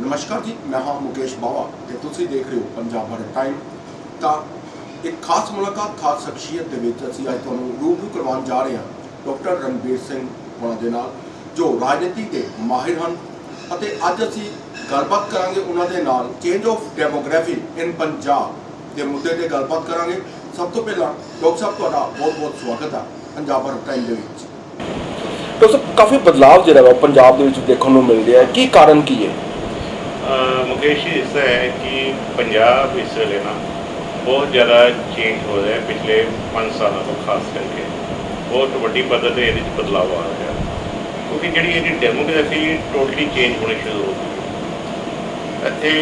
ਨਮਸਕਾਰ ਜੀ ਮੈਂ ਹਾਂ ਮੁਕੇਸ਼ ਬਾਵਾ ਤੇ ਤੁਸੀਂ ਦੇਖ ਰਹੇ ਹੋ ਪੰਜਾਬ ਭਰ ਟਾਈਮ ਤਾਂ ਇੱਕ ਖਾਸ ਮੁਲਾਕਾਤ ਖਾਸ ਸ਼ਖਸੀਅਤ ਦੇ ਵਿੱਚ ਅਸੀਂ ਅੱਜ ਤੁਹਾਨੂੰ ਰੂਬਰੂ ਕਰਵਾਉਣ ਜਾ ਰਹੇ ਹਾਂ ਡਾਕਟਰ ਰਣਬੀਰ ਸਿੰਘ ਉਹਨਾਂ ਦੇ ਨਾਲ ਜੋ ਰਾਜਨੀਤੀ ਦੇ ਮਾਹਿਰ ਹਨ ਅਤੇ ਅੱਜ ਅਸੀਂ ਗੱਲਬਾਤ ਕਰਾਂਗੇ ਉਹਨਾਂ ਦੇ ਨਾਲ change of demography in Punjab ਦੇ ਮੁੱਦੇ ਤੇ ਗੱਲਬਾਤ ਕਰਾਂਗੇ ਸਭ ਤੋਂ ਪਹਿਲਾਂ ਡਾਕਟਰ ਸਾਹਿਬ ਤੁਹਾਡਾ ਬਹੁਤ ਬਹੁਤ ਸਵਾਗਤ ਹੈ ਪੰਜਾਬ ਭਰ ਟਾਈਮ ਦੇ ਵਿੱਚ ਡਾਕਟਰ ਕਾਫੀ ਬਦਲਾਅ ਜਿਹੜਾ ਵਾ ਪੰਜਾਬ ਦੇ ਵਿੱਚ ਦੇਖਣ ਨੂੰ ਮਿਲ ਰਿਹਾ ਹੈ ਕੀ ਕਾਰਨ ਕੀ ਹੈ ਉਦੇਸ਼ ਮੁਕੇਸ਼ ਇਸ ਹੈ ਕਿ ਪੰਜਾਬ ਇਸ ਵੇਲੇ ਨਾ ਬਹੁਤ ਜ਼ਿਆਦਾ ਚੇਂਜ ਹੋ ਰਿਹਾ ਪਿਛਲੇ 5 ਸਾਲਾਂ ਤੋਂ, ਖਾਸ ਕਰਕੇ। ਬਹੁਤ ਵੱਡੀ ਪੱਧਰ ਤੇ ਇਹਦੇ ਵਿੱਚ ਬਦਲਾਅ ਆ ਰਿਹਾ ਕਿਉਂਕਿ ਜਿਹੜੀ ਇਹਦੀ ਡੈਮੋਗ੍ਰਾਫੀ ਟੋਟਲੀ ਚੇਂਜ ਹੋਣੀ ਸ਼ੁਰੂ ਹੋ ਗਈ। ਇੱਥੇ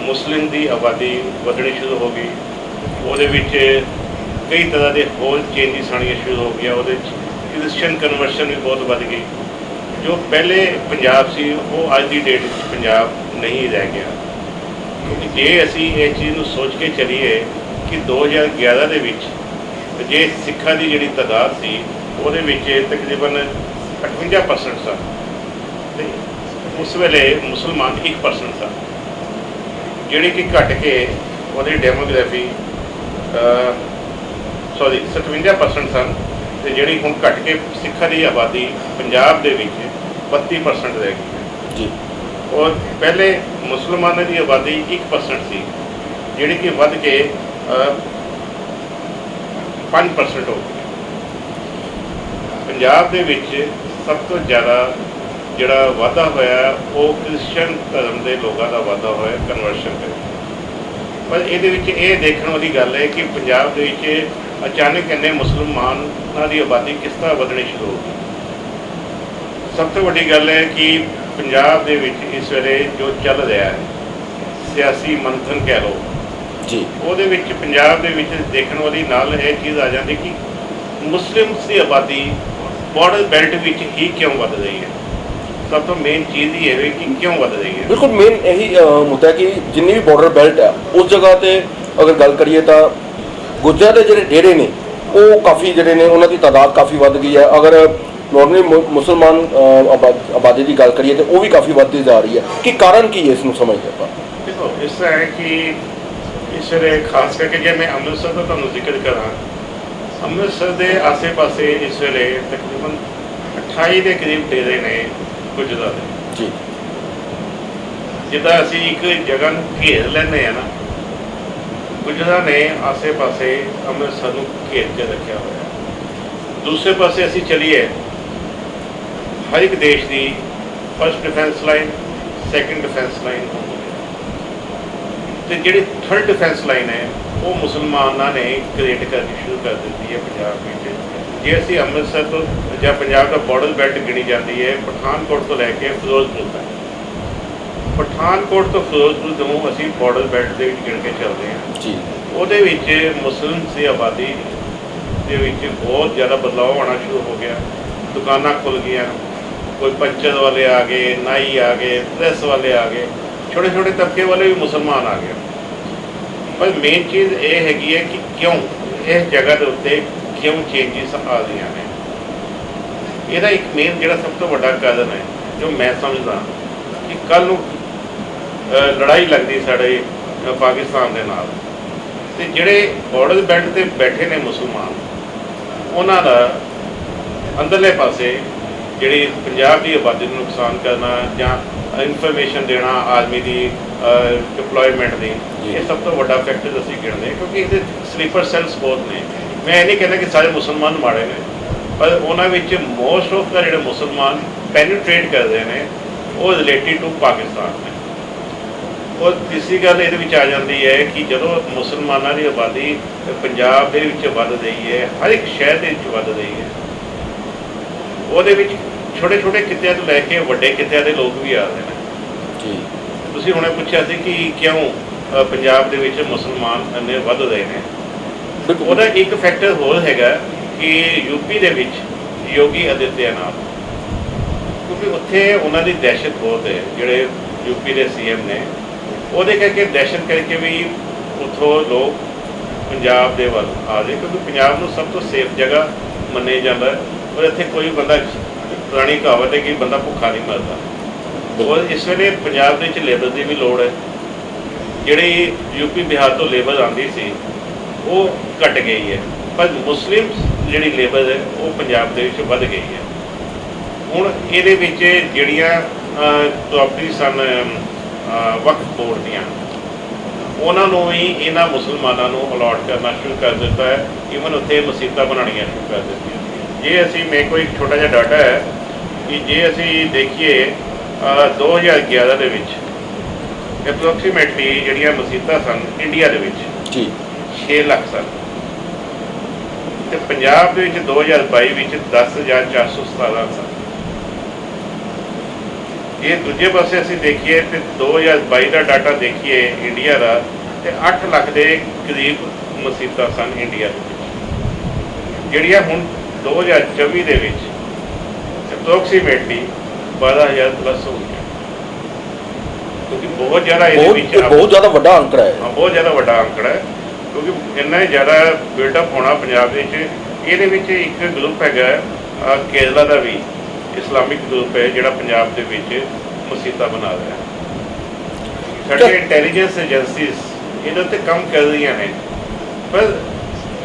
ਮੁਸਲਿਮ ਦੀ ਆਬਾਦੀ ਵਧਣੀ ਸ਼ੁਰੂ ਹੋ ਗਈ। ਉਹਦੇ ਵਿੱਚ ਕਈ ਤਰ੍ਹਾਂ ਦੇ ਹੋਰ ਚੇਂਜਸ ਆਉਣੀਆਂ ਸ਼ੁਰੂ ਹੋ ਗਿਆ ਉਹਦੇ ਵਿੱਚ ਕ੍ਰਿਸਚੀਅਨ ਕਨਵਰਸ਼ਨ ਵੀ ਬਹੁਤ ਵੱਧ ਗਈ। ਜੋ ਪਹਿਲੇ ਪੰਜਾਬ ਸੀ, ਉਹ ਅੱਜ ਦੀ ਡੇਟ ਵਿੱਚ ਪੰਜਾਬ ਨਹੀਂ ਰਹਿ ਗਿਆ। ਕਿਉਂਕਿ ਜੇ ਅਸੀਂ ਇਹ ਚੀਜ਼ ਨੂੰ ਸੋਚ ਕੇ ਚੱਲੀਏ ਕਿ 2011 ਦੇ ਵਿੱਚ ਜੇ ਸਿੱਖਾਂ ਦੀ ਜਿਹੜੀ ਤਾਦਾਦ ਸੀ, ਉਹਦੇ ਵਿੱਚ ਤਕਰੀਬਨ 58% ਸਨ ਤੇ ਉਸ ਵੇਲੇ ਮੁਸਲਮਾਨ 1% ਸਨ। ਜਿਹੜੀ ਕਿ ਘਟ ਕੇ ਉਹਦੀ ਡੈਮੋਗ੍ਰਾਫੀ ਸੌਰੀ 57% ਸਨ ਤੇ ਜਿਹੜੀ ਹੁਣ ਘਟ ਕੇ ਸਿੱਖਾਂ ਦੀ ਆਬਾਦੀ ਪੰਜਾਬ ਦੇ ਵਿੱਚ 32% ਰਹਿ ਗਈ। ਹੈ ਜੀ। ਔਰ ਪਹਿਲੇ ਮੁਸਲਮਾਨਾਂ ਦੀ ਆਬਾਦੀ 1% ਸੀ ਜਿਹੜੀ ਕਿ ਵੱਧ ਕੇ ਅ, 5% ਹੋ ਗਈ। ਪੰਜਾਬ ਦੇ ਵਿੱਚ ਸਭ ਤੋਂ ਜ਼ਿਆਦਾ ਜਿਹੜਾ ਵਾਧਾ ਹੋਇਆ ਉਹ ਕ੍ਰਿਸਚੀਅਨ ਧਰਮ ਦੇ ਲੋਕਾਂ ਦਾ ਵਾਧਾ ਹੋਇਆ ਕਨਵਰਸ਼ਨ ਤੇ ਪਰ ਇਹਦੇ ਵਿੱਚ ਇਹ ਦੇਖਣ ਵਾਲੀ ਗੱਲ ਹੈ ਕਿ ਪੰਜਾਬ ਦੇ ਵਿੱਚ ਅਚਾਨਕ ਇੰਨੇ ਮੁਸਲਮਾਨਾਂ ਦੀ ਆਬਾਦੀ ਕਿਸ ਤਰ੍ਹਾਂ ਵਧਣੀ ਸ਼ੁਰੂ ਹੋ ਗਈ। ਸਭ ਤੋਂ ਵੱਡੀ ਗੱਲ ਹੈ ਕਿ ਪੰਜਾਬ ਦੇ ਵਿੱਚ ਇਸ ਵੇਲੇ ਜੋ ਚੱਲ ਰਿਹਾ ਹੈ ਸਿਆਸੀ ਮੰਥਨ ਕਹਿ ਲਓ ਜੀ। ਉਹਦੇ ਵਿੱਚ ਪੰਜਾਬ ਦੇ ਵਿੱਚ ਦੇਖਣ ਵਾਲੀ ਨਾਲ ਇਹ ਚੀਜ਼ ਆ ਜਾਂਦੀ ਕਿ ਮੁਸਲਿਮਸ ਦੀ ਆਬਾਦੀ ਬਾਰਡਰ ਬੈਲਟ ਵਿੱਚ ਹੀ ਕਿਉਂ ਵੱਧ ਰਹੀ ਹੈ? ਸਭ ਤੋਂ ਮੇਨ ਚੀਜ਼ ਇਹ ਹੈ ਕਿ ਕਿਉਂ ਵੱਧ ਰਹੀ ਹੈ? ਬਿਲਕੁਲ ਮੇਨ ਇਹੀ ਮੁੱਦਾ ਹੈ ਕਿ ਜਿੰਨੀ ਵੀ ਬਾਰਡਰ ਬੈਲਟ ਹੈ ਉਸ ਜਗ੍ਹਾ ਤੇ ਅਗਰ ਗੱਲ ਕਰੀਏ ਤਾਂ ਗੁੱਜਰਾਂ ਦੇ ਜਿਹੜੇ ਡੇਰੇ ਨੇ ਉਹ ਕਾਫੀ ਜਿਹੜੇ ਨੇ ਉਹਨਾਂ ਦੀ ਤਾਦਾਦ ਕਾਫੀ ਵੱਧ ਗਈ ਹੈ। ਅਗਰ ਨਾਰਮਲੀ ਮੁਸਲਮਾਨ ਆਬਾਦੀ ਦੀ ਗੱਲ ਕਰੀਏ ਤੇ ਉਹ ਵੀ ਕਾਫੀ ਵੱਧਦੀ ਜਾ ਰਹੀ ਹੈ। ਕੀ ਕਾਰਨ ਕੀ ਹੈ ਇਸ ਨੂੰ ਸਮਝਦੇ ਆਪਾਂ? ਦੇਖੋ ਇਸ ਤਰ੍ਹਾਂ ਹੈ ਕਿ ਇਸ ਵੇਲੇ ਖਾਸ ਕਰਕੇ ਜੇ ਮੈਂ ਅੰਮ੍ਰਿਤਸਰ ਦਾ ਤੁਹਾਨੂੰ ਜ਼ਿਕਰ ਕਰਾਂ ਅੰਮ੍ਰਿਤਸਰ ਦੇ ਆਸੇ-ਪਾਸੇ ਇਸ ਵੇਲੇ ਤਕਰੀਬਨ 28 ਦੇ ਕਰੀਬ ਡੇਰੇ ਨੇ ਗੁਜਰਾਂ ਦੇ। ਜੀ। ਜਿੱਦਾਂ ਅਸੀਂ ਇੱਕ ਜਗ੍ਹਾ ਨੂੰ ਘੇਰ ਲੈਂਦੇ ਆ ਨਾ ਗੁਜਰਾਂ ਨੇ ਆਸੇ-ਪਾਸੇ ਅੰਮ੍ਰਿਤਸਰ ਨੂੰ ਘੇਰ ਕੇ ਰੱਖਿਆ ਹੋਇਆ। ਦੂਸਰੇ ਪਾਸੇ ਅਸੀਂ ਚਲੀਏ ਹਰ ਇੱਕ ਦੇਸ਼ ਦੀ first defence line second defence line ਤੇ ਜਿਹੜੀ ਥਰਡ ਡਿਫੈਂਸ ਲਾਈਨ ਹੈ ਉਹ ਮੁਸਲਮਾਨਾਂ ਨੇ ਕ੍ਰੀਏਟ ਕਰਨੀ ਸ਼ੁਰੂ ਕਰ ਦਿੱਤੀ ਹੈ ਪੰਜਾਬ ਵਿੱਚ। ਜੇ ਅਸੀਂ ਅੰਮ੍ਰਿਤਸਰ ਤੋਂ ਜਾਂ ਪੰਜਾਬ ਦਾ ਬਾਰਡਰ ਬੈਲਟ ਗਿਣੀ ਜਾਂਦੀ ਹੈ ਪਠਾਨਕੋਟ ਤੋਂ ਲੈ ਕੇ ਫਿਰੋਜ਼ਪੁਰ ਤੱਕ। ਪਠਾਨਕੋਟ ਤੋਂ ਫਿਰੋਜ਼ਪੁਰ ਤੋਂ ਅਸੀਂ ਬਾਰਡਰ ਬੈਲਟ ਦੇ ਵਿੱਚ ਗਿਣ ਕੇ ਚੱਲਦੇ ਹਾਂ। ਜੀ। ਉਹਦੇ ਵਿੱਚ ਮੁਸਲਿਮ ਦੀ ਆਬਾਦੀ ਦੇ ਵਿੱਚ ਬਹੁਤ ਜ਼ਿਆਦਾ ਬਦਲਾਅ ਆਉਣਾ ਸ਼ੁਰੂ ਹੋ ਗਿਆ। ਦੁਕਾਨਾਂ ਖੁੱਲ ਗਈਆਂ। ਕੋਈ ਪੰਚਰ ਵਾਲੇ ਆ ਗਏ, ਨਾਈ ਆ ਗਏ, ਪ੍ਰੈਸ ਵਾਲੇ ਆ ਗਏ ਛੋਟੇ ਛੋਟੇ ਤਬਕੇ ਵਾਲੇ ਵੀ ਮੁਸਲਮਾਨ ਆ ਗਏ। ਪਰ ਮੇਨ ਚੀਜ਼ ਇਹ ਹੈਗੀ ਹੈ ਕਿ ਕਿਉਂ ਇਸ ਜਗ੍ਹਾ ਦੇ ਉੱਤੇ ਕਿਉਂ ਚੇਂਜਸ ਆ ਰਹੀਆਂ ਨੇ? ਇਹਦਾ ਇੱਕ ਮੇਨ ਜਿਹੜਾ ਸਭ ਤੋਂ ਵੱਡਾ ਕਾਰਨ ਹੈ, ਜੋ ਮੈਂ ਸਮਝਦਾ ਕਿ ਕੱਲ ਨੂੰ ਲੜਾਈ ਲੱਗਦੀ ਸਾਡੇ ਪਾਕਿਸਤਾਨ ਦੇ ਨਾਲ। ਤੇ ਜਿਹੜੇ ਬਾਰਡਰ ਬੈਲਟ ਤੇ ਬੈਠੇ ਨੇ ਮੁਸਲਮਾਨ, ਉਹਨਾਂ ਦਾ ਅੰਦਰਲੇ ਪਾਸੇ ਜਿਹੜੀ ਪੰਜਾਬ ਦੀ ਆਬਾਦੀ ਨੂੰ ਨੁਕਸਾਨ ਕਰਨਾ ਜਾਂ ਇਨਫੋਰਮੇਸ਼ਨ ਦੇਣਾ ਆਦਮੀ ਦੀ ਡਿਪਲੋਇਮੈਂਟ ਦੀ। ਇਹ ਸਭ ਤੋਂ ਵੱਡਾ ਫੈਕਟਰ ਅਸੀਂ ਗਿਣਦੇ ਕਿਉਂਕਿ ਇਹਦੇ ਸਲੀਪਰ ਸੈਲਸ ਬਹੁਤ ਨੇ ਮੈਂ ਇਹ ਨਹੀਂ ਕਹਿੰਦਾ ਕਿ ਸਾਰੇ ਮੁਸਲਮਾਨ ਮਾੜੇ ਨੇ ਪਰ ਉਹਨਾਂ ਵਿੱਚ ਮੋਸਟ ਆਫ ਦਾ ਜਿਹੜੇ ਮੁਸਲਮਾਨ ਪੈਨੀਟ੍ਰੇਟ ਕਰਦੇ ਨੇ ਉਹ ਰਿਲੇਟਡ ਟੂ ਪਾਕਿਸਤਾਨ ਨੇ ਔਰ ਤੀਸਰੀ ਗੱਲ ਇਹਦੇ ਵਿੱਚ ਆ ਜਾਂਦੀ ਹੈ ਕਿ ਜਦੋਂ ਮੁਸਲਮਾਨਾਂ ਦੀ ਆਬਾਦੀ ਪੰਜਾਬ ਦੇ ਵਿੱਚ ਵੱਧ ਰਹੀ ਹੈ ਹਰ ਇੱਕ ਸ਼ਹਿਰ ਦੇ ਵਿੱਚ ਵੱਧ ਰਹੀ ਹੈ ਉਹਦੇ ਵਿੱਚ ਛੋਟੇ ਛੋਟੇ ਕਿੱਤਿਆਂ ਤੋਂ ਲੈ ਕੇ ਵੱਡੇ ਕਿੱਤਿਆਂ ਦੇ ਲੋਕ ਵੀ ਆ ਰਹੇ ਨੇ। ਜੀ। ਤੁਸੀਂ ਹੁਣੇ ਪੁੱਛਿਆ ਸੀ ਕਿ ਕਿਉਂ ਪੰਜਾਬ ਦੇ ਵਿੱਚ ਮੁਸਲਮਾਨ ਇੰਨੇ ਵੱਧ ਰਹੇ ਨੇ? ਉਹਦਾ ਇੱਕ ਫੈਕਟਰ ਹੋਰ ਹੈਗਾ ਕਿ ਯੂਪੀ ਦੇ ਵਿੱਚ ਯੋਗੀ ਆਦਿੱਤਿਆਨਾਥ। ਕਿਉਂਕਿ ਉੱਥੇ ਉਹਨਾਂ ਦੀ ਦਹਿਸ਼ਤ ਬਹੁਤ ਹੈ ਜਿਹੜੇ ਯੂਪੀ ਦੇ ਸੀਐਮ ਨੇ। ਉਹਦੇ ਕਰਕੇ ਦਹਿਸ਼ਤ ਕਰਕੇ ਵੀ ਉੱਥੋਂ ਲੋਕ ਪੰਜਾਬ ਦੇ ਵੱਲ ਆ ਰਹੇ ਕਿਉਂਕਿ ਪੰਜਾਬ ਨੂੰ ਸਭ ਤੋਂ ਸੇਫ ਜਗ੍ਹਾ ਮੰਨਿਆ ਜਾਂਦਾ ਔਰ ਇੱਥੇ ਕੋਈ ਬੰਦਾ ਪੁਰਾਣੀ ਕਹਾਵਤ ਹੈ ਕਿ ਬੰਦਾ ਭੁੱਖਾ ਨਹੀਂ ਮਰਦਾ। ਔਰ ਇਸ ਵੇਲੇ ਪੰਜਾਬ ਦੇ ਵਿੱਚ ਲੇਬਰ ਦੀ ਵੀ ਲੋੜ ਹੈ। ਜਿਹੜੀ ਯੂਪੀ ਬਿਹਾਰ ਤੋਂ ਲੇਬਰ ਆਉਂਦੀ ਸੀ, ਉਹ ਘਟ ਗਈ ਹੈ। ਪਰ ਮੁਸਲਿਮ ਜਿਹੜੀ ਲੇਬਰ ਹੈ, ਉਹ ਪੰਜਾਬ ਦੇ ਵਿੱਚ ਵੱਧ ਗਈ ਹੈ। ਹੁਣ ਇਹਦੇ ਵਿੱਚ ਜਿਹੜੀਆਂ ਪ੍ਰਾਪਰਟੀ ਸਨ ਵਕਫ ਬੋਰਡ ਦੀਆਂ, ਉਹਨਾਂ ਨੂੰ ਵੀ ਇਹਨਾਂ ਮੁਸਲਮਾਨਾਂ ਨੂੰ ਅਲਾਟ ਕਰਨਾ ਸ਼ੁਰੂ ਕਰ ਦਿੱਤਾ ਹੈ। ਇਵਨ ਉੱਥੇ ਮਸਜਿਦਾਂ ਬਣਾਉਣੀਆਂ ਸ਼ੁਰੂ ਕਰ ਦਿੱਤੀਆਂ। ਜੇ ਅਸੀਂ ਮੇਰੇ ਕੋਲ ਇੱਕ ਛੋਟਾ ਜਿਹਾ ਡਾਟਾ ਹੈ ਕਿ ਜੇ ਅਸੀਂ ਦੇਖੀਏ ਅਹ, 2011 ਦੇ ਵਿੱਚ ਐਪਰੋਕਸੀਮੇਟਲੀ ਜਿਹੜੀਆਂ ਮਸਜਿਦਾਂ ਸਨ ਇੰਡੀਆ ਦੇ ਵਿੱਚ ਜੀ। 6 ਲੱਖ ਸਨ। ਤੇ ਪੰਜਾਬ ਦੇ ਵਿੱਚ 2022 ਵਿੱਚ 10417 ਸਨ। ਇਹ ਦੂਜੇ ਪਾਸੇ ਅਸੀਂ ਦੇਖੀਏ ਤੇ 2022 ਦਾ ਡਾਟਾ ਦੇਖੀਏ ਇੰਡੀਆ ਦਾ ਤੇ 8 ਲੱਖ ਦੇ ਕਰੀਬ ਮਸਜਿਦਾਂ ਸਨ ਇੰਡੀਆ ਦੇ ਵਿੱਚ। ਜਿਹੜੀਆਂ ਹੁਣ 2024 ਦੇ ਵਿੱਚ ਐਪਰੋਕਸੀਮੇਟਲੀ 12000 ਪਲੱਸ ਹੋ ਗਈਆਂ ਕਿਉਂਕਿ ਬਹੁਤ ਜ਼ਿਆਦਾ ਇਹਦੇ ਵਿੱਚ ਬਹੁਤ ਜ਼ਿਆਦਾ ਵੱਡਾ ਅੰਕੜਾ ਹੈ ਹਾਂ, ਬਹੁਤ ਜ਼ਿਆਦਾ ਵੱਡਾ ਅੰਕੜਾ ਹੈ ਕਿਉਂਕਿ ਇੰਨਾ ਜ਼ਿਆਦਾ ਬਿਲਡਅਪ ਹੋਣਾ ਪੰਜਾਬ ਵਿੱਚ ਇਹਦੇ ਵਿੱਚ ਇੱਕ ਗਰੁੱਪ ਹੈਗਾ ਕੇਰਲਾ ਦਾ ਵੀ ਇਸਲਾਮਿਕ ਗਰੁੱਪ ਹੈ ਜਿਹੜਾ ਪੰਜਾਬ ਦੇ ਵਿੱਚ ਮਸਜਿਦਾਂ ਬਣਾ ਰਿਹਾ ਹੈ ਸਾਡੀਆਂ ਇੰਟੈਲੀਜੈਂਸ ਏਜੰਸੀਜ਼ ਇਹਦੇ ਉੱਤੇ ਕੰਮ ਕਰ ਰਹੀਆਂ ਨੇ ਪਰ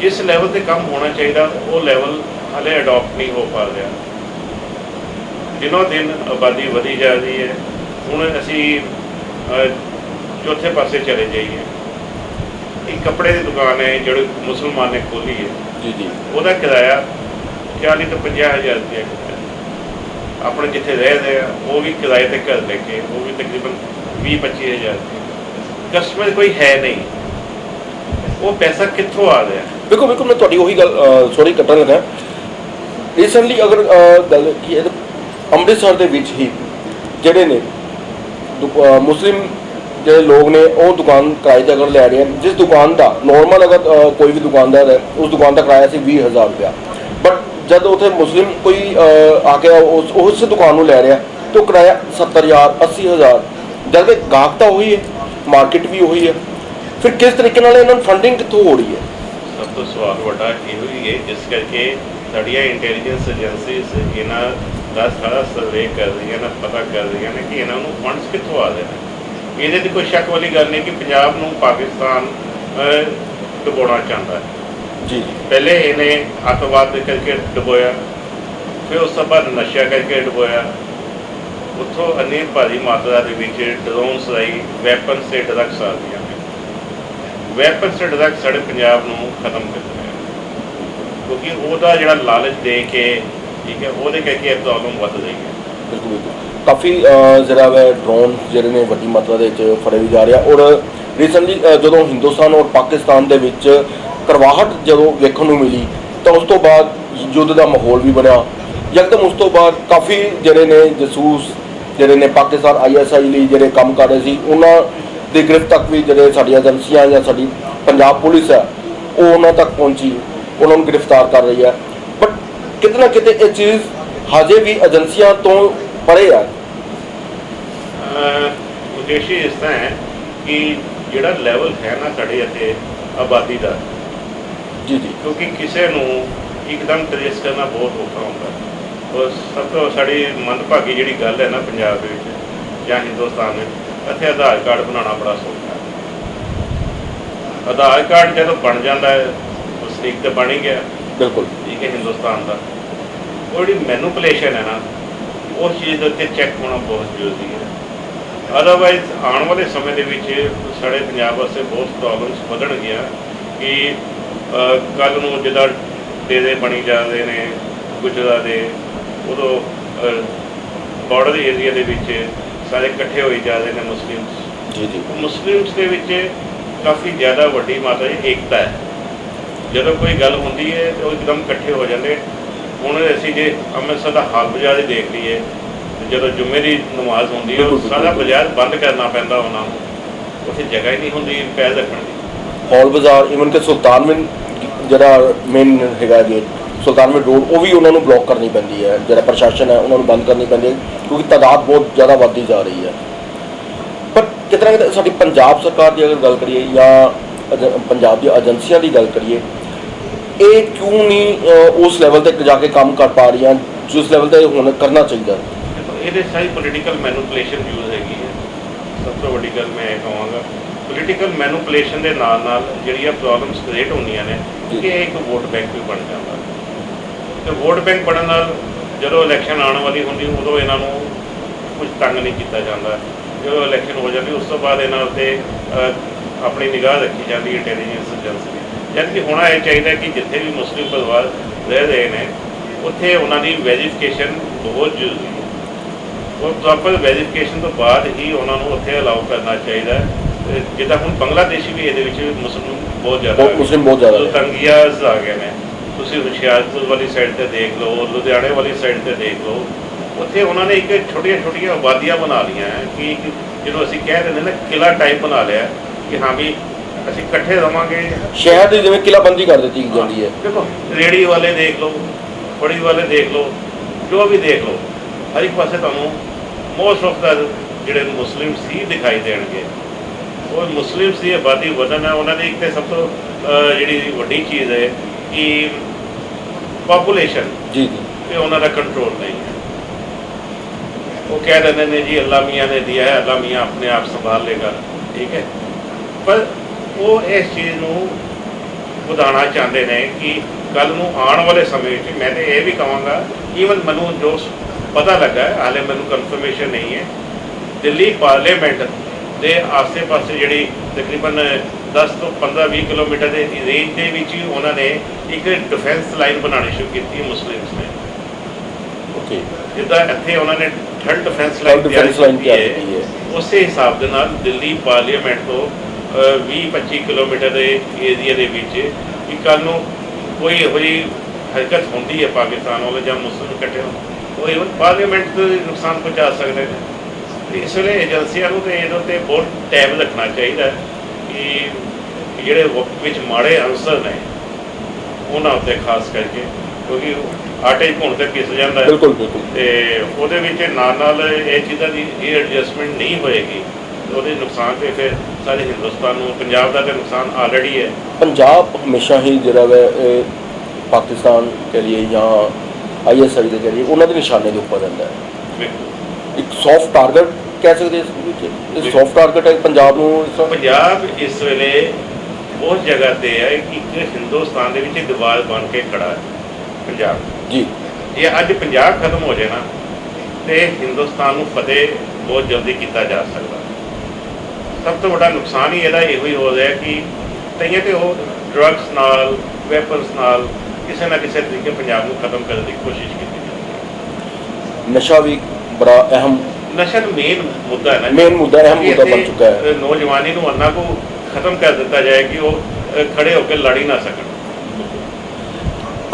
ਜਿਸ ਲੈਵਲ ਤੇ ਕੰਮ ਹੋਣਾ ਚਾਹੀਦਾ ਉਹ ਲੈਵਲ ਹਲੇ ਅਡਾਪਟ ਨਹੀਂ ਹੋ ਪਾ ਰਿਹਾ ਦਿਨੋਂ ਦਿਨ ਆਬਾਦੀ ਵਧੀ ਜਾ ਰਹੀ ਹੈ। ਹੁਣ ਅਸੀਂ ਚੌਥੇ ਪਾਸੇ ਚਲੇ ਜਾਈਏ। ਇੱਕ ਕੱਪੜੇ ਦੀ ਦੁਕਾਨ ਹੈ ਜਿਹੜੀ ਮੁਸਲਮਾਨ ਨੇ ਖੋਲੀ ਹੈ। ਜੀ ਜੀ। ਉਹਦਾ ਕਿਰਾਇਆ 40 ਤੋਂ 50000 ਰੁਪਏ ਹੈ ਆਪਣੇ ਜਿੱਥੇ ਰਹਿ ਰਹੇ ਆ ਉਹ ਵੀ ਕਿਰਾਏ ਤੇ ਘਰ ਲੈ ਕੇ ਉਹ ਵੀ ਤਕਰੀਬਨ 20 25000 ਕਸਟਮਰ ਕੋਈ ਹੈ ਨਹੀਂ। ਉਹ ਪੈਸਾ ਕਿੱਥੋਂ ਆ ਰਿਹਾ? ਵੇਖੋ ਵੇਖੋ ਮੈਂ ਤੁਹਾਡੀ ਉਹੀ ਗੱਲ ਸੌਰੀ ਕੱਟਣ ਲੱਗਾ। ਰੀਸੈਂਟਲੀ ਅਗਰ ਗੱਲ ਕੀ ਹੈ ਅੰਮ੍ਰਿਤਸਰ ਦੇ ਵਿੱਚ ਹੀ ਜਿਹੜੇ ਨੇ ਦੁ- ਮੁਸਲਿਮ ਜਿਹੜੇ ਲੋਕ ਨੇ, ਉਹ ਦੁਕਾਨ ਕਿਰਾਏ ਤੇ ਅਗਰ ਲੈ ਰਹੇ ਹਨ, ਜਿਸ ਦੁਕਾਨ ਦਾ ਨਾਰਮਲ ਅਗਰ ਕੋਈ ਵੀ ਦੁਕਾਨਦਾਰ ਹੈ, ਉਸ ਦੁਕਾਨ ਦਾ ਕਿਰਾਇਆ ਸੀ 20000 ਰੁਪਇਆ। ਬਟ ਜਦ ਉਥੇ ਮੁਸਲਿਮ ਕੋਈ ਆ ਕੇ ਉਸ ਉਸ ਦੁਕਾਨ ਨੂੰ ਲੈ ਰਿਹਾ, ਤਾਂ ਉਹ ਕਿਰਾਇਆ 70000 80000 ਜਦ ਕਿ ਗਾਹਕ ਤਾਂ ਉਹੀ ਹੈ ਮਾਰਕੀਟ ਵੀ ਉਹੀ ਹੈ। ਫਿਰ ਕਿਸ ਤਰੀਕੇ ਨਾਲ ਇਹਨਾਂ ਨੂੰ ਫੰਡਿੰਗ ਕਿੱਥੋਂ ਹੋ ਰਹੀ ਹੈ? ਸਭ ਤੋਂ ਸਵਾਲ ਵੱਡਾ ਇਹੋ ਹੀ ਹੈ ਜਿਸ ਕਰਕੇ ਸਾਡੀਆਂ ਇੰਟੈਲੀਜੈਂਸ ਏਜੰਸੀਜ਼ ਇਹਨਾਂ ਦਾ ਸਾਰਾ ਸਰਵੇ ਕਰ ਰਹੀਆਂ ਨੇ ਪਤਾ ਕਰ ਰਹੀਆਂ ਨੇ ਕਿ ਇਹਨਾਂ ਨੂੰ ਫੰਡਸ ਕਿੱਥੋਂ ਆ ਰਹੇ ਨੇ। ਇਹਦੇ ਤੇ ਕੋਈ ਸ਼ੱਕ ਵਾਲੀ ਗੱਲ ਨਹੀਂ ਕਿ ਪੰਜਾਬ ਨੂੰ ਪਾਕਿਸਤਾਨ ਡੁਬੋਣਾ ਚਾਹੁੰਦਾ ਹੈ। ਜੀ। ਪਹਿਲੇ ਇਹਨੇ ਅੱਤਵਾਦ ਦੇ ਕਰਕੇ ਡੁਬੋਇਆ ਫਿਰ ਉਸ ਤੋਂ ਬਾਅਦ ਨਸ਼ਾ ਕਰਕੇ ਡੁਬੋਇਆ ਉੱਥੋਂ ਅਨੇ ਭਾਰੀ ਮਾਤਰਾ ਦੇ ਵਿੱਚ ਡਰੋਨਸ ਰਾਈ ਵੈਪਨਸ ਤੇ ਡਰੱਗਸ ਆ ਰਹੀਆਂ ਨੇ। ਵੈਪਨਸ ਤੇ ਡਰੱਗਸ ਸਾਡੇ ਪੰਜਾਬ ਨੂੰ ਖਤਮ ਕਰ ਰਿਹਾ ਕਿਉਂਕਿ ਉਹਦਾ ਜਿਹੜਾ ਲਾਲਚ ਦੇ ਕੇ ਠੀਕ ਹੈ ਉਹਦੇ ਕਰਕੇ ਇਹ ਪ੍ਰੋਬਲਮ ਵੱਧ ਰਹੀ ਹੈ ਬਿਲਕੁਲ ਬਿਲਕੁਲ। ਕਾਫੀ ਜਿਹੜਾ ਵਾ ਡਰੋਨ ਜਿਹੜੇ ਨੇ ਵੱਡੀ ਮਾਤਰਾ ਦੇ ਵਿੱਚ ਫੜੇ ਵੀ ਜਾ ਰਿਹਾ ਔਰ ਰੀਸੈਂਟਲੀ ਜਦੋਂ ਹਿੰਦੁਸਤਾਨ ਔਰ ਪਾਕਿਸਤਾਨ ਦੇ ਵਿੱਚ ਕਰਵਾਹਟ ਜਦੋਂ ਵੇਖਣ ਨੂੰ ਮਿਲੀ, ਤਾਂ ਉਸ ਤੋਂ ਬਾਅਦ ਯੁੱਧ ਦਾ ਮਾਹੌਲ ਵੀ ਬਣਿਆ। ਯਕਦਮ ਉਸ ਤੋਂ ਬਾਅਦ ਕਾਫੀ ਜਿਹੜੇ ਨੇ ਜਸੂਸ, ਜਿਹੜੇ ਨੇ ਪਾਕਿਸਤਾਨ ਆਈਐਸਆਈ ਲਈ ਜਿਹੜੇ ਕੰਮ ਕਰ ਰਹੇ ਸੀ, ਉਹਨਾਂ ਦੀ ਗ੍ਰਿਫਤ ਤੱਕ ਵੀ ਜਿਹੜੇ ਸਾਡੀਆਂ ਏਜੰਸੀਆਂ ਜਾਂ ਸਾਡੀ ਪੰਜਾਬ ਪੁਲਿਸ ਹੈ, ਉਹ ਉਹਨਾਂ ਤੱਕ ਪਹੁੰਚੀ, ਉਹਨਾਂ ਨੂੰ ਗ੍ਰਿਫਤਾਰ ਕਰ ਰਹੀ ਹੈ। ਕਿਤੇ ਨਾ ਕਿਤੇ ਇਹ ਚੀਜ਼ ਹਜੇ ਵੀ ਏਜੰਸੀਆਂ ਤੋਂ ਪਰੇ ਆ। ਉਦੇਸ਼ ਇਸ ਤਰ੍ਹਾਂ ਹੈ ਕਿ ਜਿਹੜਾ ਲੈਵਲ ਹੈ ਨਾ ਸਾਡੇ ਇੱਥੇ ਆਬਾਦੀ ਦਾ ਜੀ ਜੀ। ਕਿਉਂਕਿ ਕਿਸੇ ਨੂੰ ਇੱਕਦਮ ਟ੍ਰੇਸ ਕਰਨਾ ਬਹੁਤ ਔਖਾ ਹੁੰਦਾ। ਔਰ ਸਭ ਤੋਂ ਸਾਡੀ ਮੰਦਭਾਗੀ ਜਿਹੜੀ ਗੱਲ ਹੈ ਨਾ ਪੰਜਾਬ ਦੇ ਵਿੱਚ ਜਾਂ ਹਿੰਦੁਸਤਾਨ ਵਿੱਚ ਇੱਥੇ ਆਧਾਰ ਕਾਰਡ ਬਣਾਉਣਾ ਬੜਾ ਸੌਖਾ ਹੈ। ਆਧਾਰ ਕਾਰਡ ਜਦੋਂ ਬਣ ਜਾਂਦਾ ਹੈ ਉਸ ਤਰੀਕ ਤੇ ਬਣ ਹੀ ਗਿਆ। ਬਿਲਕੁਲ। ਠੀਕ ਹੈ ਹਿੰਦੁਸਤਾਨ ਦਾ। ਉਹ ਜਿਹੜੀ ਮੈਨੂਪੂਲੇਸ਼ਨ ਹੈ ਨਾ ਉਸ ਚੀਜ਼ ਦੇ ਉੱਤੇ ਚੈੱਕ ਹੋਣਾ ਬਹੁਤ ਜ਼ਰੂਰੀ ਹੈ। ਅਦਰਵਾਈਜ਼ ਆਉਣ ਵਾਲੇ ਸਮੇਂ ਦੇ ਵਿੱਚ ਸਾਡੇ ਪੰਜਾਬ ਵਾਸਤੇ ਬਹੁਤ ਪ੍ਰੋਬਲਮਸ ਵਧਣਗੀਆਂ ਕਿ ਕੱਲ ਨੂੰ ਜਿੱਦਾਂ ਡੇਰੇ ਬਣੀ ਜਾਂਦੇ ਨੇ ਗੁਜਰਾਂ ਦੇ ਉਦੋਂ ਬਾਰਡਰ ਏਰੀਆ ਦੇ ਵਿੱਚ ਸਾਰੇ ਇਕੱਠੇ ਹੋਈ ਜਾਂਦੇ ਨੇ ਮੁਸਲਿਮਸ। ਜੀ ਜੀ। ਮੁਸਲਿਮਸ ਦੇ ਵਿੱਚ ਕਾਫੀ ਜ਼ਿਆਦਾ ਵੱਡੀ ਮਾਤਰਾ 'ਚ ਏਕਤਾ ਹੈ। ਜਦੋਂ ਕੋਈ ਗੱਲ ਹੁੰਦੀ ਹੈ ਤੇ ਉਹ ਇੱਕਦਮ ਇਕੱਠੇ ਹੋ ਜਾਂਦੇ। ਹੁਣ ਅਸੀਂ ਜੇ ਅੰਮ੍ਰਿਤਸਰ ਦਾ ਹਾਲ ਬਾਜ਼ਾਰ ਹੀ ਦੇਖ ਲਈਏ ਜਦੋਂ ਜੁਮੇ ਦੀ ਨਮਾਜ਼ ਹੁੰਦੀ ਹੈ ਸਾਰਾ। ਬਾਜ਼ਾਰ ਬੰਦ ਕਰਨਾ ਪੈਂਦਾ ਉਹਨਾਂ ਨੂੰ। ਉੱਥੇ ਜਗ੍ਹਾ ਹੀ ਨਹੀਂ ਹੁੰਦੀ ਪੈਰ ਰੱਖਣ ਦੀ। ਹੌਲ ਬਾਜ਼ਾਰ ਇਵਨ ਕਿ ਸੁਲਤਾਨਵਿੰਦ ਜਿਹੜਾ ਮੇਨ ਹੈਗਾ ਗੇਟ ਸੁਲਤਾਨਵਿੰਦ ਰੋਡ ਉਹ ਵੀ ਉਹਨਾਂ ਨੂੰ ਬਲੌਕ ਕਰਨੀ ਪੈਂਦੀ ਹੈ। ਜਿਹੜਾ ਪ੍ਰਸ਼ਾਸਨ ਹੈ ਉਹਨਾਂ ਨੂੰ ਬੰਦ ਕਰਨੀ ਪੈਂਦੀ ਹੈ ਕਿਉਂਕਿ ਤਾਦਾਦ ਬਹੁਤ ਜ਼ਿਆਦਾ ਵੱਧਦੀ ਜਾ ਰਹੀ ਹੈ। ਪਰ ਕਿਤਨਾ ਕਿਤੇ ਸਾਡੀ ਪੰਜਾਬ ਸਰਕਾਰ ਦੀ ਅਗਰ ਗੱਲ ਕਰੀਏ ਜਾਂ ਪੰਜਾਬ ਦੀ ਏਜੰਸੀਆਂ ਦੀ ਗੱਲ ਕਰੀਏ ਇਹ ਕਿਉਂ ਨਹੀਂ ਉਸ ਲੈਵਲ ਤੇ ਜਾ ਕੇ ਕੰਮ ਕਰ ਪਾ ਰਹੀਆਂ ਜਿਸ ਲੈਵਲ ਤੇ ਹੁਣ ਕਰਨਾ ਚਾਹੀਦਾ? ਇਹਦੇ ਸਾਰੀ ਪੋਲੀਟੀਕਲ ਮੈਨੂਪੂਲੇਸ਼ਨ ਯੂਜ਼ ਹੈਗੀ ਹੈ। ਸਭ ਤੋਂ ਵੱਡੀ ਗੱਲ ਮੈਂ ਇਹ ਕਹਾਂਗਾ ਪੋਲੀਟੀਕਲ ਮੈਨੂਪੂਲੇਸ਼ਨ ਦੇ ਨਾਲ ਨਾਲ ਜਿਹੜੀਆਂ ਪ੍ਰੋਬਲਮਸ ਕ੍ਰੀਏਟ ਹੁੰਦੀਆਂ ਨੇ। ਕਿ ਇਹ ਇੱਕ ਵੋਟ ਬੈਂਕ ਵੀ ਬਣ ਜਾਂਦਾ। ਤੇ ਵੋਟ ਬੈਂਕ ਬਣਨ ਨਾਲ ਜਦੋਂ ਇਲੈਕਸ਼ਨ ਆਉਣ ਵਾਲੀ ਹੁੰਦੀ ਉਦੋਂ ਇਹਨਾਂ ਨੂੰ ਕੁਝ ਤੰਗ ਨਹੀਂ ਕੀਤਾ ਜਾਂਦਾ। ਜਦੋਂ ਇਲੈਕਸ਼ਨ ਹੋ ਜਾਂਦੀ ਉਸ ਤੋਂ ਬਾਅਦ ਇਹਨਾਂ ਉੱਤੇ ਆਪਣੀ ਨਿਗਾਹ ਰੱਖੀ ਜਾਂਦੀ ਹੈ ਇੰਟੈਲੀਜੈਂਸ ਏਜੰਸੀ ਦੀ। ਜਦ ਕਿ ਹੋਣਾ ਇਹ ਚਾਹੀਦਾ ਕਿ ਜਿੱਥੇ ਵੀ ਮੁਸਲਿਮ ਪਰਿਵਾਰ ਰਹਿ ਰਹੇ ਨੇ ਉੱਥੇ ਉਹਨਾਂ ਦੀ ਵੈਰੀਫਿਕੇਸ਼ਨ ਬਹੁਤ ਜ਼ਰੂਰੀ ਹੈ। ਉਹ ਪ੍ਰੋਪਰ ਵੈਰੀਫਿਕੇਸ਼ਨ ਤੋਂ ਬਾਅਦ ਹੀ ਉਹਨਾਂ ਨੂੰ ਉੱਥੇ ਅਲਾਉ ਕਰਨਾ ਚਾਹੀਦਾ ਜਿੱਦਾਂ ਹੁਣ ਬੰਗਲਾਦੇਸ਼ੀ ਵੀ ਇਹਦੇ ਵਿੱਚ ਮੁਸਲਮਾਨ ਬਹੁਤ ਜ਼ਿਆਦਾ ਬਹੁਤ ਮੁਸਲਿਮ ਬਹੁਤ ਜ਼ਿਆਦਾ। ਤੰਗੀਆਜ਼ ਆ ਗਏ ਨੇ। ਤੁਸੀਂ ਹੁਸ਼ਿਆਰਪੁਰ ਵਾਲੀ ਸਾਈਡ ਤੇ ਦੇਖ ਲਓ ਲੁਧਿਆਣੇ ਵਾਲੀ ਸਾਈਡ ਤੇ ਦੇਖ ਲਓ। ਉੱਥੇ ਉਹਨਾਂ ਨੇ ਇੱਕ ਛੋਟੀਆਂ ਛੋਟੀਆਂ ਆਬਾਦੀਆਂ ਬਣਾ ਲਈਆਂ ਹੈ ਕਿ ਜਿਹਨੂੰ ਅਸੀਂ ਕਹਿ ਦਿੰਦੇ ਨੇ ਕਿਲਾ ਟਾਈਪ ਬਣਾ ਲਿਆ ਕਿ ਹਾਂ ਵੀ ਅਸੀਂ ਇਕੱਠੇ ਰਵਾਂਗੇ। ਸ਼ਹਿਰ ਦੀ ਜਿਵੇਂ ਕਿਲਾਬੰਦੀ ਕਰ ਦਿੱਤੀ ਜਾਂਦੀ ਹੈ। ਦੇਖੋ ਰੇੜੀ ਵਾਲੇ ਦੇਖ ਲਓ ਫੜੀ ਵਾਲੇ ਦੇਖ ਲਓ ਜੋ ਵੀ ਦੇਖ ਲਓ ਹਰ ਇੱਕ ਪਾਸੇ ਤੁਹਾਨੂੰ ਮੋਸਟ ਆਫ ਦਾ ਜਿਹੜੇ ਮੁਸਲਿਮ ਸੀ ਦਿਖਾਈ ਦੇਣਗੇ। ਉਹ ਮੁਸਲਿਮ ਦੀ ਆਬਾਦੀ ਵਧਣ ਹੈ ਉਹਨਾਂ ਦੀ ਇੱਕ ਤੇ ਸਭ ਤੋਂ ਜਿਹੜੀ ਵੱਡੀ ਚੀਜ਼ ਹੈ ਕਿ ਪਾਪੂਲੇਸ਼ਨ ਜੀ ਜੀ। ਤੇ ਉਹਨਾਂ ਦਾ ਕੰਟਰੋਲ ਨਹੀਂ ਹੈ। ਉਹ ਕਹਿ ਦਿੰਦੇ ਨੇ ਜੀ ਅੱਲਾ ਮੀਆਂ ਨੇ ਦਿਆ ਹੈ ਅੱਲਾ ਮੀਆਂ ਆਪਣੇ ਆਪ ਸੰਭਾਲ ਲੇਗਾ। ਠੀਕ ਹੈ। ਪਰ ਉਹ ਇਸ ਚੀਜ਼ ਨੂੰ ਵਧਾਉਣਾ ਚਾਹੁੰਦੇ ਨੇ ਕਿ ਕੱਲ ਨੂੰ ਆਉਣ ਵਾਲੇ ਸਮੇਂ ਵਿੱਚ ਮੈਂ ਤੇ ਇਹ ਵੀ ਕਹਾਂਗਾ ਈਵਨ ਮੈਨੂੰ ਜੋ ਪਤਾ ਲੱਗਾ ਹਾਲੇ ਮੈਨੂੰ ਕਨਫਰਮੇਸ਼ਨ ਨਹੀਂ ਹੈ ਦਿੱਲੀ ਪਾਰਲੀਮੈਂਟ ਦੇ ਆਸ-ਪਾਸੇ ਜਿਹੜੀ ਤਕਰੀਬਨ 10 ਤੋਂ 15-20 ਕਿਲੋਮੀਟਰ ਦੇ ਰੇਂਜ ਦੇ ਵਿੱਚ ਹੀ ਉਹਨਾਂ ਨੇ ਇੱਕ ਡਿਫੈਂਸ ਲਾਈਨ ਬਣਾਉਣੀ ਸ਼ੁਰੂ ਕੀਤੀ ਮੁਸਲਿਮਸ ਨੇ ਓਕੇ ਜਿੱਦਾਂ ਇੱਥੇ ਉਹਨਾਂ ਨੇ ਥਰਡ ਡਿਫੈਂਸ ਲਾਈਨ ਤਿਆਰ ਕੀਤੀ ਹੈ। ਉਸੇ ਹਿਸਾਬ ਦੇ ਨਾਲ ਦਿੱਲੀ ਪਾਰਲੀਮੈਂਟ ਤੋਂ 20-25 ਕਿਲੋਮੀਟਰ ਦੇ ਏਰੀਆ ਦੇ ਵਿੱਚ ਕਿ ਕੱਲ ਨੂੰ ਕੋਈ ਇਹੋ ਜਿਹੀ ਹਰਕਤ ਹੁੰਦੀ ਹੈ ਪਾਕਿਸਤਾਨ ਵੱਲੋਂ ਜਾਂ ਮੁਸਲਿਮ ਇਕੱਠੇ ਹੋਣ ਉਹ ਇਵਨ ਪਾਰਲੀਮੈਂਟ ਨੂੰ ਵੀ ਨੁਕਸਾਨ ਪਹੁੰਚਾ ਸਕਦੇ ਨੇ। ਤੇ ਇਸ ਵੇਲੇ ਏਜੰਸੀਆਂ ਨੂੰ ਤੇ ਇਹਦੇ ਉੱਤੇ ਬਹੁਤ ਟੈਬ ਰੱਖਣਾ ਚਾਹੀਦਾ ਹੈ ਕਿ ਜਿਹੜੇ ਵਕਤ ਵਿੱਚ ਮਾੜੇ ਅਨਸਰ ਨੇ ਉਹਨਾਂ ਉੱਤੇ ਖਾਸ ਕਰਕੇ ਕਿਉਂਕਿ ਆਟੇ ਭੁਣ ਤੇ ਕਿਸ ਜਾਂਦਾ ਹੈ। ਬਿਲਕੁਲ ਬਿਲਕੁਲ। ਤੇ ਉਹਦੇ ਵਿੱਚ ਨਾਲ ਨਾਲ ਇਹ ਚੀਜ਼ਾਂ ਦੀ ਇਹ ਐਡਜਸਟਮੈਂਟ ਨਹੀਂ ਹੋਏਗੀ। ਤੇ ਉਹਦੇ ਨੁਕਸਾਨ ਤੇ ਫਿਰ ਸਾਰੇ ਹਿੰਦੁਸਤਾਨ ਨੂੰ ਪੰਜਾਬ ਦਾ ਤੇ ਨੁਕਸਾਨ ਆਲਰੇਡੀ ਹੈ। ਪੰਜਾਬ ਹਮੇਸ਼ਾ ਹੀ ਜਿਹੜਾ ਇਹ ਪਾਕਿਸਤਾਨ ਕੇ ਲਈ ਜਾਂ ਆਈਐਸਆਈ ਦੇ ਕਰੀਏ ਉਹਨਾਂ ਦੇ ਨਿਸ਼ਾਨੇ ਦੇ ਉੱਪਰ ਰਹਿੰਦਾ ਹੈ। ਇੱਕ ਸੌਫਟ ਟਾਰਗੇਟ ਕਹਿ ਸਕਦੇ ਇਸ ਵਿੱਚ ਇਹ ਸੌਫਟ ਟਾਰਗੇਟ ਹੈ ਪੰਜਾਬ ਨੂੰ ਪੰਜਾਬ ਇਸ ਵੇਲੇ ਬਹੁਤ ਜਗ੍ਹਾ ਤੇ ਹੈ ਕਿ ਇੱਕ ਹਿੰਦੁਸਤਾਨ ਦੇ ਵਿੱਚ ਦੀਵਾਰ ਬਣ ਕੇ ਖੜਾ ਹੈ ਪੰਜਾਬ। ਜੀ। ਜੇ ਅੱਜ ਪੰਜਾਬ ਖਤਮ ਹੋ ਨਾ ਤੇ ਹਿੰਦੁਸਤਾਨ ਨੂੰ ਫਤਿਹ ਬਹੁਤ ਜਲਦੀ ਕੀਤਾ ਜਾ ਸਕਦਾ। ਸਭ ਤੋਂ ਵੱਡਾ ਨੁਕਸਾਨ ਹੀ ਇਹਦਾ ਇਹੋ ਹੀ ਹੋ ਰਿਹਾ ਕਿ ਕਈਆਂ ਤੇ ਉਹ ਡਰੱਗਸ ਨਾਲ ਵੈਪਨਸ ਨਾਲ ਕਿਸੇ ਨਾ ਕਿਸੇ ਤਰੀਕੇ ਪੰਜਾਬ ਨੂੰ ਖਤਮ ਕਰਨ ਦੀ ਕੋਸ਼ਿਸ਼ ਕੀਤੀ ਜਾਂਦੀ ਨਸ਼ਾ ਵੀ ਬੜਾ ਅਹਿਮ ਨਸ਼ਾ ਮੇਨ ਮੁੱਦਾ ਹੈ ਨਾ ਮੇਨ ਮੁੱਦਾ ਅਹਿਮ ਮੁੱਦਾ ਬਣ ਚੁੱਕਾ ਹੈ। ਨੌਜਵਾਨੀ ਨੂੰ ਅੰਨਾ ਕੋ ਖਤਮ ਕਰ ਦਿੱਤਾ ਜਾਏ ਕਿ ਉਹ ਖੜੇ ਹੋ ਕੇ ਲੜ ਹੀ ਨਾ ਸਕਣ।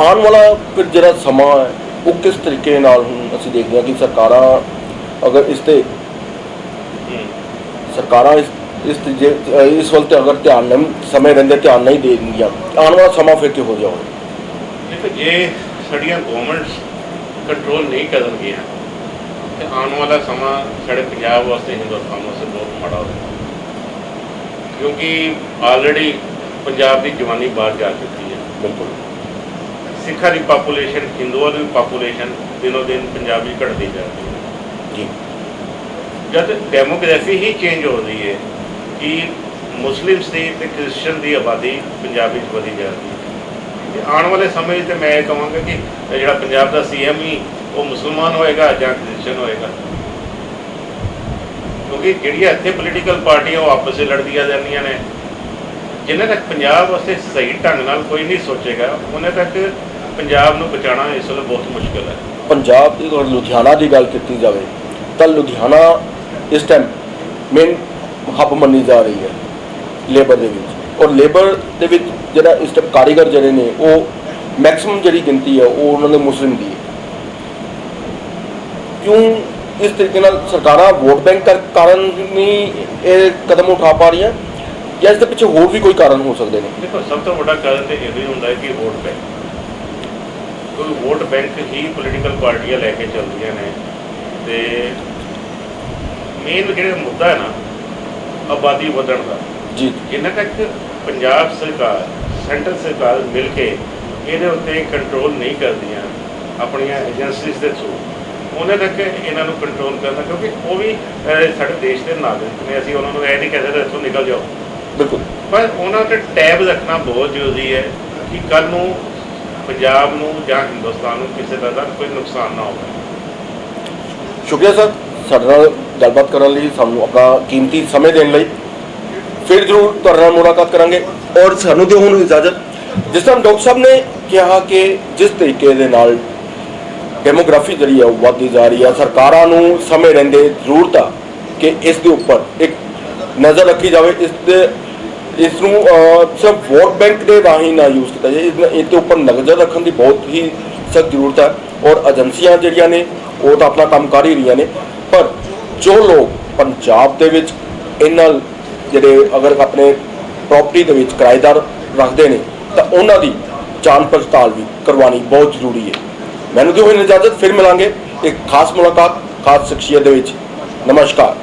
ਆਉਣ ਵਾਲਾ ਫਿਰ ਜਿਹੜਾ ਸਮਾਂ ਹੈ ਉਹ ਕਿਸ ਤਰੀਕੇ ਨਾਲ ਹੁਣ ਅਸੀਂ ਦੇਖਦੇ ਹਾਂ ਕਿ ਸਰਕਾਰਾਂ ਅਗਰ ਇਸ ਤੇ। ਸਰਕਾਰਾਂ ਇਸ ਇਸ ਤੇ ਜੇ ਇਸ ਵੱਲ ਤੇ ਅਗਰ ਧਿਆਨ ਨਹੀਂ ਸਮੇਂ ਰਹਿੰਦੇ ਧਿਆਨ ਨਹੀਂ ਦੇਣਗੀਆਂ ਆਉਣ ਵਾਲਾ ਸਮਾਂ ਫਿਰ ਕਿਹੋ ਜਿਹਾ ਹੋਵੇ ਦੇਖੋ ਜੇ ਸਾਡੀਆਂ ਗਵਰਨਮੈਂਟਸ ਕੰਟਰੋਲ ਨਹੀਂ ਕਰਨਗੀਆਂ ਤੇ ਆਉਣ ਵਾਲਾ ਸਮਾਂ ਸਾਡੇ ਪੰਜਾਬ ਵਾਸਤੇ ਹਿੰਦੁਸਤਾਨ ਵਾਸਤੇ ਬਹੁਤ ਮਾੜਾ ਹੋਵੇਗਾ ਕਿਉਂਕਿ ਆਲਰੇਡੀ ਪੰਜਾਬ ਦੀ ਜਵਾਨੀ ਬਾਹਰ ਜਾ ਚੁੱਕੀ ਹੈ। ਬਿਲਕੁਲ। ਸਿੱਖਾਂ ਦੀ ਪਾਪੂਲੇਸ਼ਨ ਹਿੰਦੂਆਂ ਦੀ ਪਾਪੂਲੇਸ਼ਨ ਦਿਨੋ ਦਿਨ ਪੰਜਾਬ ਵਿੱਚ ਘਟਦੀ ਜਾ ਰਹੀ ਹੈ। ਜੀ। ਜਦ ਡੈਮੋਗ੍ਰਾਫੀ ਹੀ ਚੇਂਜ ਹੋ ਰਹੀ ਹੈ ਕਿ ਮੁਸਲਿਮਸ ਦੀ ਤੇ ਕ੍ਰਿਸਚੀਅਨ ਦੀ ਆਬਾਦੀ ਪੰਜਾਬ ਵਿੱਚ ਵਧੀ ਜਾ ਰਹੀ ਹੈ। ਤੇ ਆਉਣ ਵਾਲੇ ਸਮੇਂ ਵਿੱਚ ਤੇ ਮੈਂ ਇਹ ਕਹਾਂਗਾ ਕਿ ਜਿਹੜਾ ਪੰਜਾਬ ਦਾ ਸੀਐਮ ਹੀ ਉਹ ਮੁਸਲਮਾਨ ਹੋਏਗਾ ਜਾਂ ਕ੍ਰਿਸਚੀਅਨ ਹੋਏਗਾ। ਕਿਉਂਕਿ ਜਿਹੜੀਆਂ ਇੱਥੇ ਪੋਲੀਟੀਕਲ ਪਾਰਟੀਆਂ ਉਹ ਆਪਸ ਵਿੱਚ ਲੜਦੀਆਂ ਜਾਂਦੀਆਂ ਨੇ। ਜਿੰਨੇ ਤੱਕ ਪੰਜਾਬ ਵਾਸਤੇ ਸਹੀ ਢੰਗ ਨਾਲ ਕੋਈ ਨਹੀਂ ਸੋਚੇਗਾ, ਉਹਨੇ ਤੱਕ ਪੰਜਾਬ ਨੂੰ ਬਚਾਉਣਾ ਇਸ ਵੇਲੇ ਬਹੁਤ ਮੁਸ਼ਕਲ ਹੈ। ਪੰਜਾਬ ਦੀ ਔਰ ਲੁਧਿਆਣਾ ਦੀ ਗੱਲ ਕੀਤੀ ਜਾਵੇ, ਤਾਂ ਲੁਧਿਆਣਾ ਇਸ ਟਾਈਮ ਮੇਨ ਹੱਬ ਮੰਨੀ ਜਾ ਰਹੀ ਹੈ ਲੇਬਰ ਦੇ ਵਿੱਚ। ਔਰ ਲੇਬਰ ਦੇ ਵਿੱਚ ਜਿਹੜਾ ਇਸ ਟਾਈਮ ਕਾਰੀਗਰ ਜਿਹੜੇ ਨੇ, ਉਹ ਮੈਕਸਿਮਮ ਜਿਹੜੀ ਗਿਣਤੀ ਹੈ, ਉਹ ਉਹਨਾਂ ਦੇ ਮੁਸਲਿਮ ਦੀ ਹੈ। ਕਿਉਂ ਇਸ ਤਰੀਕੇ ਨਾਲ ਸਰਕਾਰਾਂ ਵੋਟ ਬੈਂਕ ਕਾਰਨ ਨਹੀਂ ਇਹ ਕਦਮ ਉਠਾ ਪਾ ਰਹੀਆਂ? ਜਾਂ ਇਸ ਦੇ ਪਿੱਛੇ ਹੋਰ ਵੀ ਕੋਈ ਕਾਰਨ ਹੋ ਸਕਦੇ ਨੇ? ਦੇਖੋ, ਸਭ ਤੋਂ ਵੱਡਾ ਕਾਰਨ ਤੇ ਇਹ ਵੀ ਹੁੰਦਾ ਹੈ ਕਿ ਵੋਟ ਬੈਂਕ ਕੋਈ ਵੋਟ ਬੈਂਕ ਹੀ ਪੋਲੀਟੀਕਲ ਪਾਰਟੀਆਂ ਲੈ ਕੇ ਚੱਲਦੀਆਂ ਨੇ। ਤੇ ਮੇਨ ਜਿਹੜਾ ਮੁੱਦਾ ਹੈ ਨਾ ਆਬਾਦੀ ਵਧਣ ਦਾ। ਜੀ। ਜਿੰਨਾ ਤੱਕ ਪੰਜਾਬ ਸਰਕਾਰ ਸੈਂਟਰ ਸਰਕਾਰ ਮਿਲ ਕੇ ਇਹਦੇ ਉੱਤੇ ਕੰਟਰੋਲ ਨਹੀਂ ਕਰਦੀਆਂ ਆਪਣੀਆਂ ਏਜੰਸੀਜ਼ ਦੇ ਥਰੂ ਉਹਨਾਂ ਤੱਕ ਇਹਨਾਂ ਨੂੰ ਕੰਟਰੋਲ ਕਰਨਾ ਕਿਉਂਕਿ ਉਹ ਵੀ ਸਾਡੇ ਦੇਸ਼ ਦੇ ਨਾਗਰਿਕ ਨੇ। ਅਸੀਂ ਉਹਨਾਂ ਨੂੰ ਇਹ ਨਹੀਂ ਕਹਿੰਦੇ ਇੱਥੋਂ ਨਿਕਲ ਜਾਓ। ਬਿਲਕੁਲ। ਪਰ ਉਹਨਾਂ ਤੇ ਟੈਬ ਰੱਖਣਾ ਬਹੁਤ ਜ਼ਰੂਰੀ ਹੈ ਕਿ ਕੱਲ ਨੂੰ ਪੰਜਾਬ ਨੂੰ ਜਾਂ ਹਿੰਦੁਸਤਾਨ ਨੂੰ ਕਿਸੇ ਤਰ੍ਹਾਂ ਦਾ ਕੋਈ ਨੁਕਸਾਨ ਨਾ ਹੋਵੇ। ਸ਼ੁਕਰੀਆ ਸਰ ਸਾਡੇ ਨਾਲ ਗੱਲਬਾਤ ਕਰਨ ਲਈ ਸਾਨੂੰ ਆਪਣਾ ਕੀਮਤੀ ਸਮੇਂ ਦੇਣ ਲਈ ਫਿਰ ਜ਼ਰੂਰ ਤੁਹਾਡੇ ਨਾਲ ਮੁਲਾਕਾਤ ਕਰਾਂਗੇ। ਔਰ ਸਾਨੂੰ ਦਿਓ ਹੁਣ ਇਜਾਜ਼ਤ। ਜਿਸ ਤਰ੍ਹਾਂ ਡਾਕਟਰ ਸਾਹਿਬ ਨੇ ਕਿਹਾ ਕਿ ਜਿਸ ਤਰੀਕੇ ਦੇ ਨਾਲ ਡੈਮੋਗ੍ਰਾਫੀ ਜਿਹੜੀ ਹੈ ਉਹ ਵੱਧਦੀ ਜਾ ਰਹੀ ਹੈ ਸਰਕਾਰਾਂ ਨੂੰ ਸਮੇਂ ਰਹਿੰਦੇ ਜ਼ਰੂਰਤ ਆ ਕਿ ਇਸ ਦੇ ਉੱਪਰ ਇੱਕ ਨਜ਼ਰ ਰੱਖੀ ਜਾਵੇ। ਇਸ ਦੇ, ਇਸ ਨੂੰ ਸਿਰਫ ਵੋਟ ਬੈਂਕ ਦੇ ਰਾਹੀਂ ਨਾ ਯੂਜ਼ ਕੀਤਾ ਜਾਏ। ਇਸ ਦੇ ਉੱਪਰ ਨਜ਼ਰ ਰੱਖਣ ਦੀ ਬਹੁਤ ਹੀ ਸਖਤ ਜ਼ਰੂਰਤ ਹੈ ਔਰ ਏਜੰਸੀਆਂ ਜਿਹੜੀਆਂ ਨੇ, ਉਹ ਤਾਂ ਆਪਣਾ ਕੰਮ ਕਰ ਹੀ ਰਹੀਆਂ ਨੇ। ਪਰ ਜੋ ਲੋਕ ਪੰਜਾਬ ਦੇ ਵਿੱਚ ਇਹਨਾਂ ਜਿਹੜੇ ਅਗਰ ਆਪਣੇ ਪ੍ਰਾਪਰਟੀ ਦੇ ਵਿੱਚ ਕਿਰਾਏਦਾਰ ਰੱਖਦੇ ਨੇ, ਤਾਂ ਉਹਨਾਂ ਦੀ ਜਾਣ ਪੜਤਾਲ ਵੀ ਕਰਵਾਉਣੀ ਬਹੁਤ ਜ਼ਰੂਰੀ ਹੈ। ਮੈਨੂੰ ਦਿਓ ਹੁਣ ਇਜਾਜ਼ਤ, ਫਿਰ ਮਿਲਾਂਗੇ। ਇੱਕ ਖਾਸ ਮੁਲਾਕਾਤ, ਖਾਸ ਸ਼ਖਸੀਅਤ ਦੇ ਵਿੱਚ। ਨਮਸਕਾਰ।